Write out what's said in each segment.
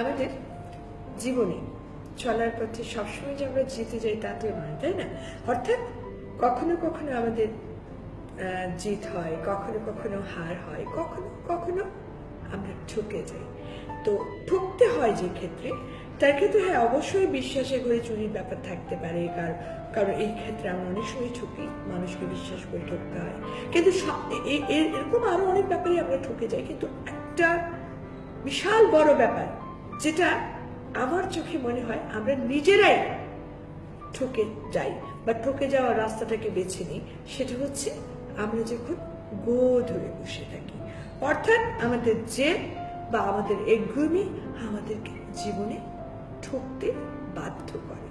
আমাদের জীবনে চলার পথে সবসময় যে আমরা জিতে যাই তা তো নয়, তাই না? অর্থাৎ কখনো কখনো আমাদের জিত হয়, কখনো কখনো হার হয়, কখনো কখনো আমরা ঠকে যাই। তো ঠকতে হয় যে ক্ষেত্রে, তার ক্ষেত্রে হ্যাঁ অবশ্যই বিশ্বাসে করে চুরির ব্যাপার থাকতে পারে, কার- কারণ এই ক্ষেত্রে আমরা অনেক সময় ঠকি, মানুষকে বিশ্বাস করে ঠকতে হয়। কিন্তু এরকম আরও অনেক ব্যাপারে আমরা ঠকে যাই, কিন্তু একটা বিশাল বড় ব্যাপার যেটা আমার চোখে মনে হয় আমরা নিজেরাই ঠকে যাই বা ঠকে যাওয়ার রাস্তাটাকে বেছে নিই, সেটা হচ্ছে আমরা যখন গো ধরে বসে থাকি। অর্থাৎ আমাদের জেদ বা আমাদের এগ্রুমি আমাদেরকে জীবনে ঠকতে বাধ্য করে।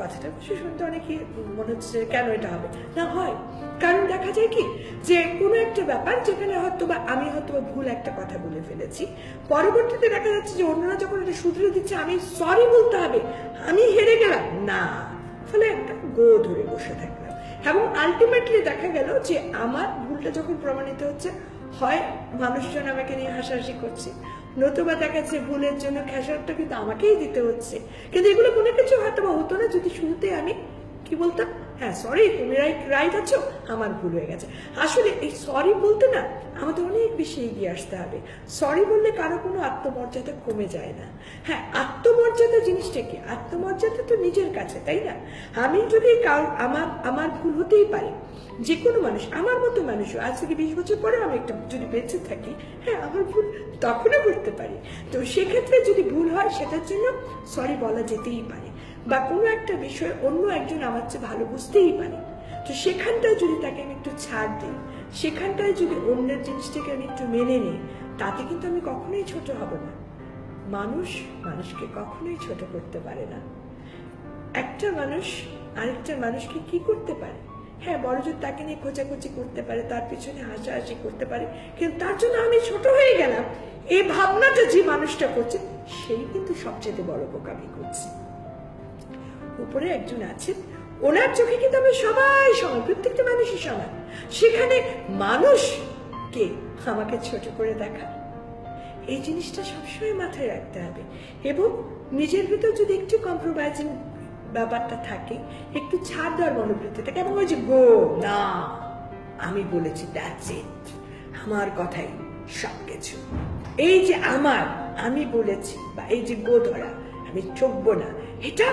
কথাটা। শুনতে অনেকে মনে হচ্ছে কেন এটা হবে? না, হয়। কারণ দেখা যায় কি, যে কোনো একটা ব্যাপার যেখানে হয়তো বা আমি হয়তো বা ভুল একটা কথা বলে ফেলেছি, পরবর্তীতে দেখা যাচ্ছে যে অন্যরা যখন এটা শুধরে দিচ্ছে, আমি সরি বলতে হবে। আমি হেরে গেলাম। না। ফলে একটা গো ধরে বসে থাকলাম। এবং আলটিমেটলি দেখা গেল যে আমার ভুলটা যখন প্রমাণিত হচ্ছে হয়, মানুষজন আমাকে নিয়ে হাসাহাসি করছে। নতুবা দেখা যাচ্ছে ভুলের জন্য খেসারটা কিন্তু আমাকেই দিতে হচ্ছে। কিন্তু এগুলো কোনো কিছু হয়তো বা হতো না যদি শুরুতে আমি, কি বলতাম? হ্যাঁ সরি তুমি রাইট রাইট আছো, আমার ভুল হয়ে গেছে। আসলে এই সরি বলতে না, আমাদের অনেক বেশি এগিয়ে আসতে হবে। সরি বললে কারও কোনো আত্মমর্যাদা কমে যায় না। হ্যাঁ আত্মমর্যাদা জিনিসটা কি? আত্মমর্যাদা তো নিজের কাছে, তাই না? আমি যদি কাউ আমার আমার ভুল হতেই পারে যে কোনো মানুষ, আমার মতো মানুষ আজ থেকে বিশ বছর পরে আমি একটা যদি বেঁচে থাকি হ্যাঁ আমার ভুল তখনও করতে পারি। তো সেক্ষেত্রে যদি ভুল হয়, সেটার জন্য সরি বলা যেতেই পারে। বা কোনো একটা বিষয় অন্য একজন আমার চেয়ে ভালো বুঝতেই পারে। তো সেখানটায় যদি তাকে আমি একটু ছাড় দিই, সেখানটায় যদি অন্যের জিনিসটাকে আমি একটু মেনে নিই, তাতে কিন্তু আমি কখনোই ছোট হব না। মানুষ মানুষকে কখনোই ছোট করতে পারে না। একটা মানুষ আরেকটা মানুষকে কি করতে পারে? হ্যাঁ বড় জোর তাকে নিয়ে খোঁচাখুচি করতে পারে, তার পিছনে হাসাহাসি করতে পারে, কিন্তু তার জন্য আমি ছোট হয়ে গেলাম। এই ভাবনাটা যে মানুষটা করছে, সেই কিন্তু সবচেয়ে বড় বোকামি করছে। উপরে একজন আছেন, ওনার চোখে কিন্তু আমি সবাই সমান, প্রত্যেকটা মানুষই সমান। সেখানে মানুষকে আমাকে ছোট করে দেখা। এই জিনিসটা সবসময় মাথায় রাখতে হবে। এবং নিজের ভিতর যদি একটু কম্প্রোমাইজিং ব্যাপারটা থাকে, একটু ছাড় দেওয়ার মনোবৃত্তি থাকে এবং ওই যে, গো, না, আমি বলেছি দ্যাটস ইট আমার কথাই সব কিছু। এই যে আমার, আমি বলেছি, বা এই যে গো ধরা, আমি ঠকবো না, এটা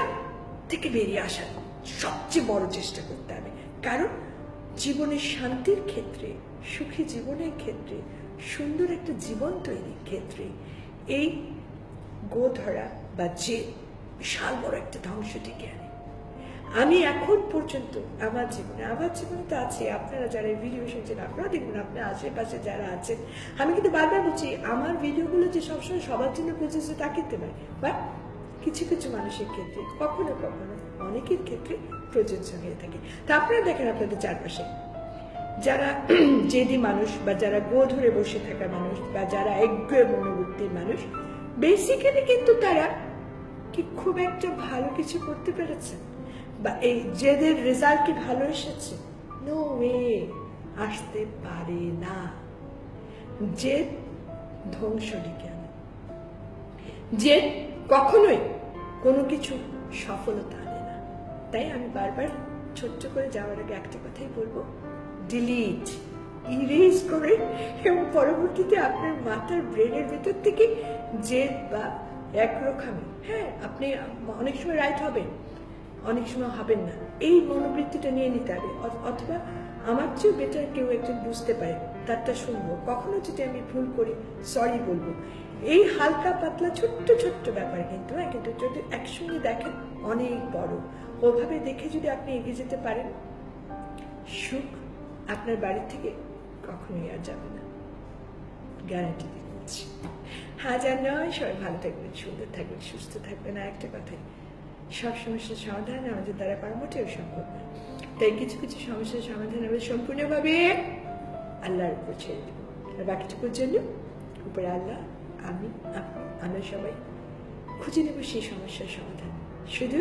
থেকে বেরিয়ে আসার সবচেয়ে বড় চেষ্টা করতে হবে। কারণ জীবনের শান্তির ক্ষেত্রে, সুখী জীবনের ক্ষেত্রে, সুন্দর একটা জীবন তৈরির ক্ষেত্রে, এই গো ধরা বা যে বিশাল বড় একটা ধ্বংস ডেকে আনে। আমি এখন পর্যন্ত আমার জীবনে আমার জীবনে তো আছে, আপনারা যারা ভিডিও শুনছেন, আপনারা দেখুন আপনার আশেপাশে যারা আছেন, আমি কিন্তু বারবার বলছি, আমার ভিডিওগুলো যে সবসময় সবার জন্য প্রযোজ্য তা কিন্তু নয় বাট কিছু কিছু মানুষের ক্ষেত্রে, কখনো কখনো অনেকের ক্ষেত্রে প্রযোজ্য হয়ে থাকে। তা আপনারা দেখেন আপনাদের চারপাশে, যারা জেদি মানুষ বা যারা গো ধরে বসে থাকা মানুষ বা যারা একগুয়ে মনোবৃত্তির মানুষ বেসিক্যালি কিন্তু তারা কি খুব একটা ভালো কিছু করতে পেরেছে? বা এই জেদের রেজাল্ট কি ভালো এসেছে? নো ওয়ে আসতে পারে না। জেদ ধ্বংস ডেকে আনে জেদ কখনোই কোনো কিছু সফলতা আনে না। তাই আমি বারবার ছোট্ট করে যাওয়ার আগে একটা কথাই বলব। ডিলিট ইরেজ করে এবং পরবর্তীতে আপনার মাথার ব্রেনের ভেতর থেকে জেদ বা একরকমই হ্যাঁ আপনি অনেক সময় রাইট হবেন। অনেক সময় হবেন না। এই মনোবৃত্তিটা নিয়ে নিতে হবে। অথবা আমার চেয়েও বেটার কেউ একজন বুঝতে পারে, তারটা শুনব। কখনো যদি আমি ভুল করি সরি বলব। এই হালকা পাতলা ছোট্ট ছোট্ট ব্যাপার কিন্তু হ্যাঁ কিন্তু যদি একসঙ্গে দেখেন, অনেক বড়। ওভাবে দেখে যদি আপনি এগিয়ে যেতে পারেন, সুখ আপনার বাড়ি থেকে কখনোই আর যাবে না। গ্যারান্টি দিচ্ছি হাজার নয়, সবাই ভালো থাকবেন, সুন্দর থাকবেন, সুস্থ থাকবেন। আর একটা কথাই সব সমস্যার সমাধান আমাদের দ্বারা করা মোটেও সম্ভব না। তাই কিছু কিছু সমস্যার সমাধান আমরা সম্পূর্ণভাবে আল্লাহর উপর ছেড়ে দেবো। আর বাকিটুকুর জন্য উপরে আল্লাহ, আমি, আপনি, আমরা সবাই খুঁজে নেব সেই সমস্যার সমাধান। শুধু